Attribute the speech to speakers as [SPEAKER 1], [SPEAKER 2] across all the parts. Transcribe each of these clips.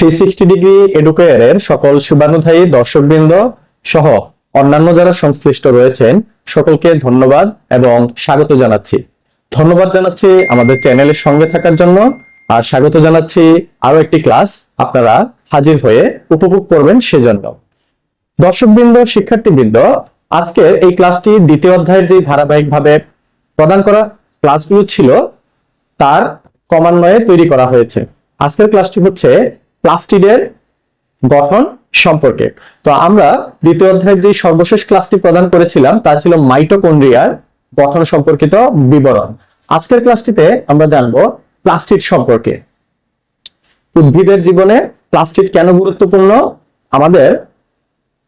[SPEAKER 1] Three sixty degree এডুকেয়ারের সকল শুভানুধায়ী দর্শকবৃন্দ সহ অন্যান্য যারা সংশ্লিষ্ট রয়েছেন, সকলকে ধন্যবাদ এবং স্বাগত জানাচ্ছি। ধন্যবাদ জানাচ্ছি আমাদের চ্যানেলের সঙ্গে থাকার জন্য আর স্বাগত জানাচ্ছি আরও একটি ক্লাস আপনারা হাজির হয়ে উপভোগ করবেন সেজন্য। দর্শকবৃন্দ, শিক্ষার্থীবৃন্দ আজকের এই ক্লাসটি দ্বিতীয় অধ্যায়ের যে ধারাবাহিকভাবে প্রদান করা ক্লাসগুলো ছিল, তার ক্রমান্বয়ে তৈরি করা হয়েছে। আজকের ক্লাসটি হচ্ছে প্লাস্টিডের গঠন সম্পর্কে। তো আমরা দ্বিতীয় অধ্যায়ের যে সর্বশেষ ক্লাসটি প্রদান করেছিলাম, তা ছিল মাইটোকন্ড্রিয়ার গঠন সম্পর্কিত বিবরণ। আজকের ক্লাসটিতে আমরা জানব প্লাস্টিড সম্পর্কে। উদ্ভিদের জীবনে প্লাস্টিড কেন গুরুত্বপূর্ণ? আমাদের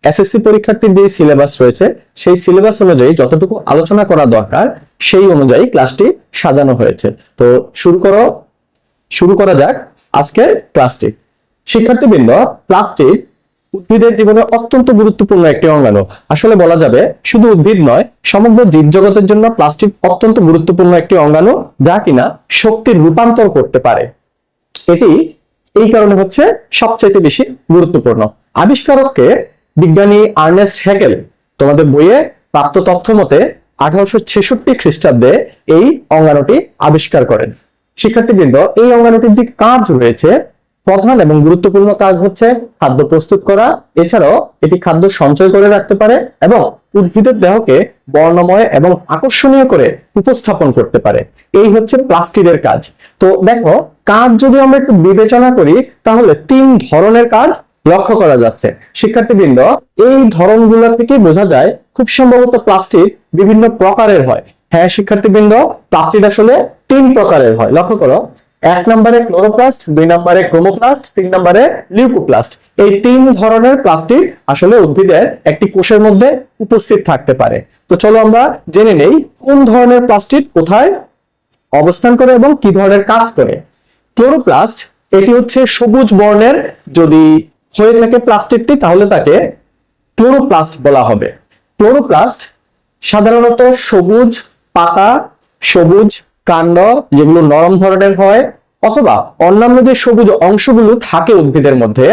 [SPEAKER 1] এসএসসি পরীক্ষার্থীর যে সিলেবাস রয়েছে, সেই সিলেবাস অনুযায়ী যতটুকু আলোচনা করা দরকার, সেই অনুযায়ী ক্লাসটি সাজানো হয়েছে। তো শুরু করো, শুরু করা যাক আজকের ক্লাসটি শিক্ষার্থীবৃন্দ প্লাস্টিক উদ্ভিদের জীবনে অত্যন্ত গুরুত্বপূর্ণ একটি অঙ্গাণু। আসলে বলা যাবে, শুধু উদ্ভিদ নয়, সমগ্র জীবজগতের জন্য প্লাস্টিক অত্যন্ত গুরুত্বপূর্ণ একটি অঙ্গাণু যা কিনা শক্তির রূপান্তর করতে পারে। এটি এই কারণে হচ্ছে সবচাইতে বেশি গুরুত্বপূর্ণ। আবিষ্কারককে বিজ্ঞানী আর্নেস্ট হ্যাগেল তোমাদের বইয়ে প্রাপ্ত তথ্য মতে আঠারোশো ছেষট্টি খ্রিস্টাব্দে এই অঙ্গাণুটি আবিষ্কার করেন। শিক্ষার্থীবৃন্দ, এই অঙ্গাণুটির যে কাজ রয়েছে প্রধান এবং গুরুত্বপূর্ণ কাজ হচ্ছে খাদ্য প্রস্তুত করা। এছাড়াও এটি খাদ্য সঞ্চয় করে রাখতে পারে এবং উদ্ভিদের দেহকে বর্ণময় এবং আকর্ষণীয় করে উপস্থাপন করতে পারে। এই হচ্ছে প্লাস্টিকের কাজ। তো দেখো, কাজ যদি আমরা একটু বিবেচনা করি, তাহলে তিন ধরনের কাজ লক্ষ্য করা যাচ্ছে। শিক্ষার্থীবৃন্দ, এই ধরনগুলো থেকে বোঝা যায় খুব সম্ভবত প্লাস্টিক বিভিন্ন প্রকারের হয়। হ্যাঁ শিক্ষার্থীবৃন্দ প্লাস্টিক আসলে তিন প্রকারের হয়। লক্ষ্য করো এক নম্বরে ক্লোরোপ্লাস্ট, দুই নম্বরে ক্রোমোপ্লাস্ট, তিন নম্বরে লিউকোপ্লাস্ট। এই তিন ধরনের প্লাস্টিক আসলে উদ্ভিদের একটি কোষের মধ্যে উপস্থিত থাকতে পারে। তো চলো আমরা জেনে নেই কোন ধরনের প্লাস্টিক কোথায় অবস্থান করে এবং কি ধরনের কাজ করে। ক্লোরোপ্লাস্ট, এটি হচ্ছে সবুজ বর্ণের যদি হয়ে থাকে প্লাস্টিকটি, তাহলে তাকে ক্লোরোপ্লাস্ট বলা হবে। ক্লোরোপ্লাস্ট সাধারণত সবুজ পাতা, সবুজ কাণ্ড যেগুলো নরম ধরনের হয় অথবা অন্যান্য যে সবুজ অংশগুলো থাকে উদ্ভিদের মধ্যে,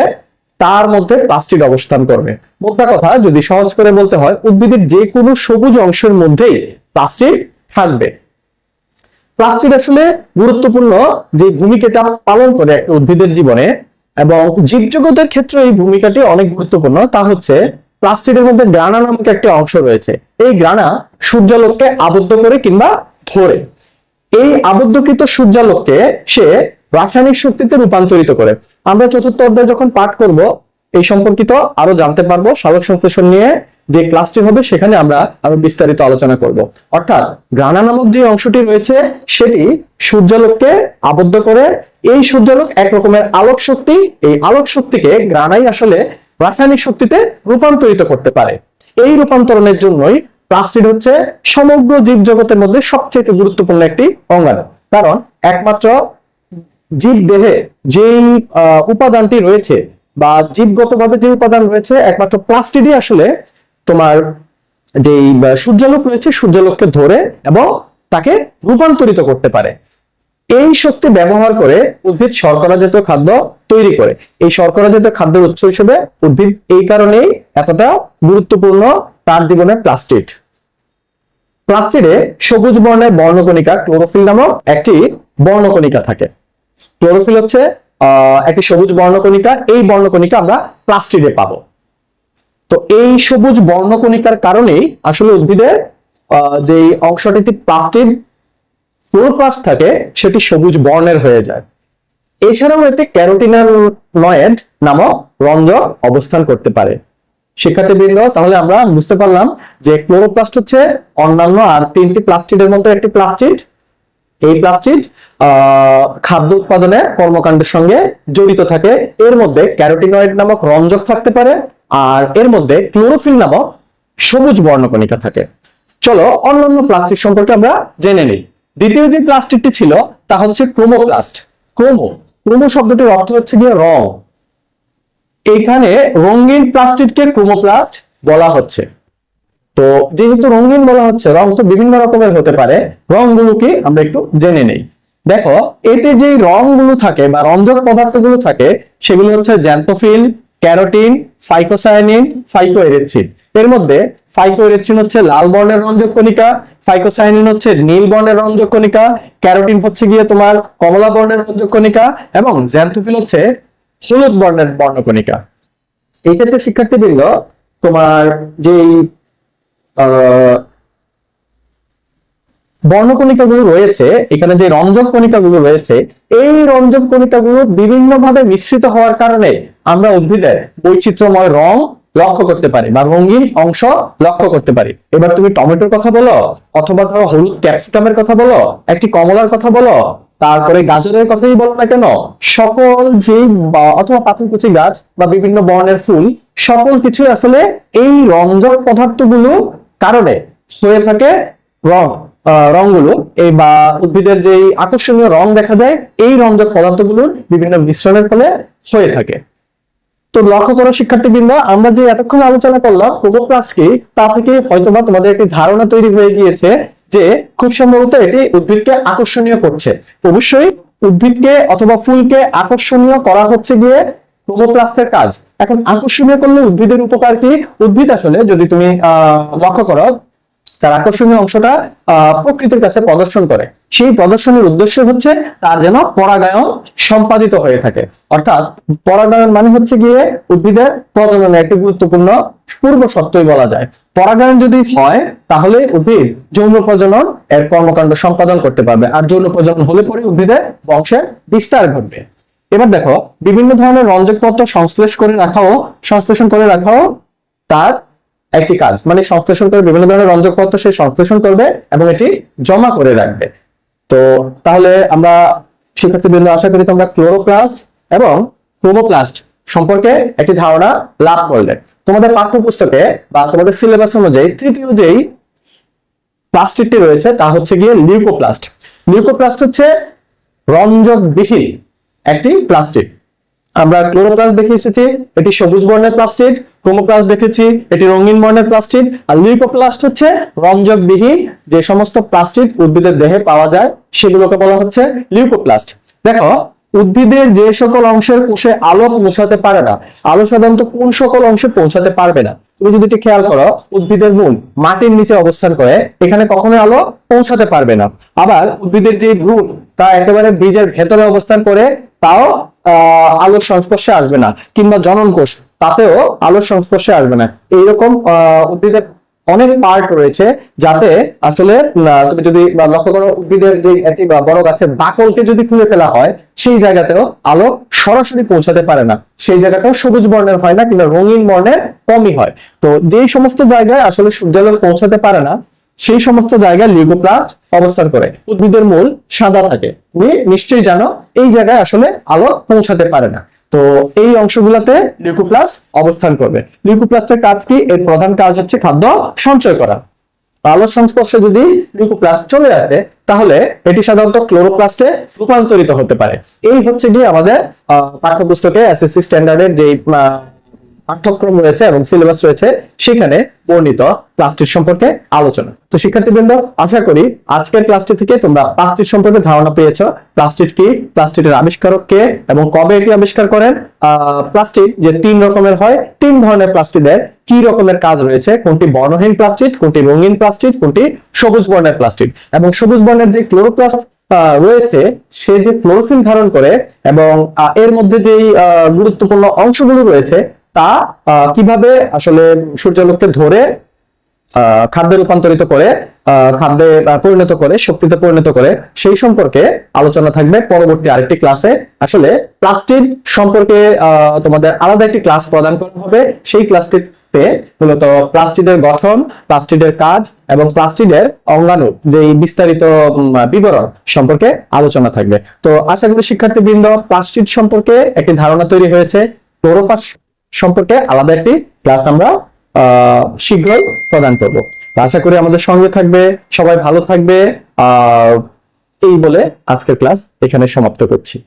[SPEAKER 1] তার মধ্যে প্লাস্টিক অবস্থান করবে। মোদ্দা কথা, যদি সহজ করে বলতে হয়, উদ্ভিদের যে কোনো সবুজ অংশের মধ্যেই প্লাস্টিক থাকবে। প্লাস্টিক আসলে গুরুত্বপূর্ণ যে ভূমিকাটা পালন করে উদ্ভিদের জীবনে এবং জীবজগতের ক্ষেত্রে এই ভূমিকাটি অনেক গুরুত্বপূর্ণ। তা হচ্ছে প্লাস্টিকের মধ্যে গ্রানা নামক একটা অংশ রয়েছে। এই গ্রানা সূর্যালোককে আবদ্ধ করে কিংবা ধরে। এই আবদ্ধকৃত সূর্যালোককে সে রাসায়নিক শক্তিতে রূপান্তরিত করে। আমরা চতুর্থ অধ্যায় যখন পাঠ করব, এই সম্পর্কিত আরও জানতে পারব। সালোক সংশ্লেষণ নিয়ে যে ক্লাসটি হবে, সেখানে আমরা আরও বিস্তারিত আলোচনা করব। অর্থাৎ গ্রানা নামক যে অংশটি রয়েছে, সেটি সূর্যালোককে আবদ্ধ করে। এই সূর্যালোক এক রকমের আলোক শক্তি। এই আলোক শক্তিকে গ্রানাই আসলে রাসায়নিক শক্তিতে রূপান্তরিত করতে পারে। এই রূপান্তরণের জন্যই প্লাস্টিক হচ্ছে সমগ্র জীব জগতের মধ্যে সবচেয়ে গুরুত্বপূর্ণ একটি অঙ্গাণু। কারণ একমাত্র জীব দেহে যেই উপাদানটি রয়েছে বা জীবগতভাবে যে উপাদান রয়েছে, একমাত্র প্লাস্টিডই আসলে তোমার যেই সূর্যালোক রয়েছে, সূর্যালোককে ধরে এবং তাকে রূপান্তরিত করতে পারে। এই শক্তি ব্যবহার করে উদ্ভিদ শর্করা জাতীয় খাদ্য তৈরি করে। এই শর্করা জাতীয় খাদ্যের উৎস হিসেবে উদ্ভিদ এই কারণেই এতটা গুরুত্বপূর্ণ তার জীবনে প্লাস্টিড। প্লাস্টিডে সবুজ বর্ণের বর্ণকণিকা ক্লোরোফিল নামক একটি বর্ণকণিকা থাকে। ক্লোরোফিল হচ্ছে একটি সবুজ বর্ণকণিকা। এই বর্ণকণিকা আমরা প্লাস্টিডে পাবো। তো এই সবুজ বর্ণকণিকার কারণেই আসলে উদ্ভিদের যে অংশটিতে প্লাস্টিক ক্লোরোপ্লাস্ট থাকে, সেটি সবুজ বর্ণের হয়ে যায়। এছাড়াও এতে ক্যারোটিনয়েড নামক রঞ্জক অবস্থান করতে পারে। শিক্ষার্থীবৃন্দ, তাহলে আমরা বুঝতে পারলাম যে ক্লোরোপ্লাস্ট হচ্ছে অন্যান্য আর তিনটি প্লাস্টিডের মধ্যে একটি প্লাস্টিড। এই প্লাস্টিড খাদ্য উৎপাদনে কর্মকাণ্ডের সঙ্গে জড়িত থাকে। এর মধ্যে ক্যারোটিনয়েড নামক রঞ্জক থাকতে পারে আর এর মধ্যে ক্লোরোফিল নামক সবুজ বর্ণকণিকা থাকে। চলো অন্যান্য প্লাস্টিক সম্পর্কে আমরা জেনে নিই। দ্বিতীয় যে প্লাস্টিকটি ছিল, তা হচ্ছে ক্রোমোপ্লাস্ট ক্রোমো ক্রোমো শব্দটির অর্থ হচ্ছে গিয়ে রং। এখানে রঙিন প্লাস্টিককে ক্রোমোপ্লাস্ট বলা হচ্ছে। তো যেহেতু রঙিন বলা হচ্ছে, রং তো বিভিন্ন রকমের হতে পারে, রংগুলোকে আমরা একটু জেনে নেই। দেখো, এতে যে রংগুলো থাকে বা রঞ্জক পদার্থগুলো থাকে, সেগুলো হচ্ছে জ্যান্থোফিল ক্যারোটিন ফাইকোসায়ানিন ফাইকোএরিথ্রিন এর মধ্যে ফাইকোএরিথ্রিন হচ্ছে লাল বর্ণের রঞ্জক কণিকা ফাইকোসায়ানিন হচ্ছে নীল বর্ণের রঞ্জক কণিকা ক্যারোটিন হচ্ছে গিয়ে তোমার কমলা বর্ণের রঞ্জক কণিকা এবং জ্যান্থোফিল হচ্ছে হলুদ বর্ণের বর্ণকণিকা এই ক্ষেত্রে শিক্ষার্থীবৃন্দ তোমার আহ, বর্ণকণিকাগুলো রয়েছে এখানে যে রঞ্জক কণিকাগুলো রয়েছে এই রঞ্জক কণিকাগুলো বিভিন্ন ভাবে মিশ্রিত হওয়ার কারণে আমরা উদ্ভিদের বৈচিত্র্যময় রং লক্ষ্য করতে পারি বা রঙিন অংশ লক্ষ্য করতে পারি। এবার তুমি টমেটোর কথা বলো, অথবা ধরো হলুদ ক্যাপসিকামের কথা বলো, একটি কমলার কথা বলো, তারপরে গাজরের কথাই বলো না কেন, সকল যে অথবা পাথরকুচি গাছ বা বিভিন্ন বর্ণের ফুল, সকল কিছু আসলে এই রঞ্জক পদার্থগুলো কারণে হয়ে থাকে রং রংগুলো এই বা উদ্ভিদের যে আকর্ষণীয় রং দেখা যায়, এই রঞ্জক পদার্থগুলোর বিভিন্ন মিশ্রণের ফলে হয়ে থাকে। তো লক্ষ্য করো, শিক্ষার্থীবৃন্দ, আমরা যে এতক্ষণ আলোচনা করলাম প্রোবোপ্লাস্ট কি তা থেকে হয়তোবা তোমাদের একটি ধারণা তৈরি হয়ে গিয়েছে যে খুব সম্ভবত এটি উদ্ভিদকে আকর্ষণীয় করছে। অবশ্যই উদ্ভিদকে অথবা ফুলকে আকর্ষণীয় করা হচ্ছে গিয়ে প্রোবোপ্লাস্টের কাজ। এখন আকর্ষণীয় করলে উদ্ভিদের উপকার কি? উদ্ভিদ আসলে যদি তুমি, আহ, লক্ষ্য করো তার আকর্ষণীয় অংশটা প্রকৃতির কাছে প্রদর্শন করে। সেই প্রদর্শনের উদ্দেশ্য হচ্ছে তার যেন পরাগায়ন সম্পাদিত হয়ে থাকে। অর্থাৎ পরাগায়ন মানে হচ্ছে গিয়ে উদ্ভিদের প্রজননের একটি গুরুত্বপূর্ণ পূর্ব সত্যই বলা যায়। পরাগায়ন যদি হয়, তাহলে উদ্ভিদ যৌন প্রজনন এর কর্মকাণ্ড সম্পাদন করতে পারবে। আর যৌন প্রজনন হলে পরে উদ্ভিদের বংশের বিস্তার ঘটবে। এবার দেখো, বিভিন্ন ধরনের রঞ্জক পত্র সংশ্লেষ করে রাখাও, সংশ্লেষণ করে রাখাও তার একটি কাজ মানে সংশ্লেষণ করে বিভিন্ন ধরনের রঞ্জক পদার্থ সে সংশ্লেষণ করবে এবং এটি জমা করে রাখবে। তো তাহলে আমরা শিক্ষার্থীবৃন্দ, আশা করি তোমরা ক্লোরোপ্লাস্ট এবং ক্রোমোপ্লাস্ট সম্পর্কে একটি ধারণা লাভ করলে। তোমাদের পাঠ্যপুস্তকে বা তোমাদের সিলেবাস অনুযায়ী তৃতীয় যেই প্লাস্টিকটি রয়েছে, তা হচ্ছে গিয়ে লিউকোপ্লাস্ট লিউকোপ্লাস্ট হচ্ছে রঞ্জকবিহীন একটি প্লাস্টিক। আমরা ক্লোরোপ্লাস্ট দেখে এসেছি, এটি সবুজ বর্ণের প্লাস্টিক ক্রোমোপ্লাস্ট দেখেছি, এটি রঙিন বর্ণের প্লাস্টিক আর লিউকোপ্লাস্ট হচ্ছে রঞ্জকবিহীন যে সমস্ত প্লাস্টিক উদ্ভিদের দেহে পাওয়া যায়, সেগুলোকে বলা হচ্ছে লিউকোপ্লাস্ট। দেখো, উদ্ভিদের যে সকল অংশের কোষে আলো পৌঁছাতে পারে না, আলো সাধারণত কোন সকল অংশে পৌঁছাতে পারবে না। তুমি যদি একটু খেয়াল করো, উদ্ভিদের মূল মাটির নিচে অবস্থান করে, এখানে কখনো আলো পৌঁছাতে পারবে না। আবার উদ্ভিদের যে ভ্রূণ, তা একেবারে বীজের ভেতরে অবস্থান করে, তাও আলোর সংস্পর্শে আসবে না, কিংবা জনন কোষ তাতেও আলোর সংস্পর্শে আসবে না। এইরকম উদ্ভিদের অনেক পার্ট রয়েছে যাতে আসলে তুমি যদি লক্ষ্য করো, উদ্ভিদের যে একটি বড় গাছের বাকলকে যদি খুলে ফেলা হয়, সেই জায়গাতেও আলো সরাসরি পৌঁছাতে পারে না। সেই জায়গাটাও সবুজ বর্ণের হয় না, কিংবা রঙিন বর্ণের কমই হয়। তো যেই সমস্ত জায়গায় আসলে সূর্যালোক পৌঁছাতে পারে না সেই সমস্ত জায়গায় লিউকোপ্লাস্ট অবস্থান করে। উদ্ভিদের মূল সাদা থাকে। তুমি নিশ্চয়ই জানো, এই জায়গায় আসলে আলো পৌঁছাতে পারে না। তো এই অংশগুলোতে লিউকোপ্লাস্ট অবস্থান করবে। লিউকোপ্লাস্টের কাজ কি? এর প্রধান কাজ হচ্ছে খাদ্য সঞ্চয় করা। আলোর সংস্পর্শে যদি লিউকোপ্লাস্ট চলে আসে, তাহলে এটি সাধারণত ক্লোরোপ্লাস্টে রূপান্তরিত হতে পারে। এই হচ্ছে গিয়ে আমাদের পাঠ্যপুস্তকে এসএসসি স্ট্যান্ডার্ডের যে পাঠ্যক্রম রয়েছে এবং সিলেবাস রয়েছে সেখানে বর্ণিত প্লাস্টিক সম্পর্কে আলোচনা। তো শিক্ষার্থীবৃন্দ আশা করি আজকের ক্লাসটি থেকে তোমরা প্লাস্টিক সম্পর্কে ধারণা পেয়েছ। প্লাস্টিক কি? প্লাস্টিকের আবিষ্কারক কে? এবং কবে এটি আবিষ্কার করেন? প্লাস্টিক যে তিন রকমের হয় তিন ধরনের প্লাস্টিকের কি রকমের কাজ রয়েছে? কোনটি বর্ণহীন প্লাস্টিক কোনটি রঙিন প্লাস্টিক কোনটি সবুজ বর্ণের প্লাস্টিক এবং সবুজ বর্ণের যে ক্লোরোপ্লাস্ট রয়েছে সে যে ক্লোরোফিল ধারণ করে এবং এর মধ্যে আহ, গুরুত্বপূর্ণ অংশগুলো রয়েছে তা কীভাবে আসলে সূর্যালোককে ধরে খাদ্যে রূপান্তরিত করে খাদ্যে পরিণত করে, শক্তিতে পরিণত করে, সেই সম্পর্কে আলোচনা থাকবে পরবর্তী আরেকটি ক্লাসে। আসলে প্লাস্টিক সম্পর্কে তোমাদের আলাদা একটি ক্লাস প্রদান করা হবে। সেই ক্লাসটিতে মূলত প্লাস্টিকের গঠন প্লাস্টিকের কাজ এবং প্লাস্টিকের অঙ্গাণু যে বিস্তারিত বিবরণ সম্পর্কে আলোচনা থাকবে। তো আশা করি শিক্ষার্থীবৃন্দ প্লাস্টিক সম্পর্কে একটি ধারণা তৈরি হয়েছে। সম্পর্কে আলাদা একটি ক্লাস আমরা শীঘ্রই প্রদান করব। আশা করি আমাদের সঙ্গে থাকবে, সবাই ভালো থাকবে এই বলে আজকের ক্লাস এখানে সমাপ্ত করছি।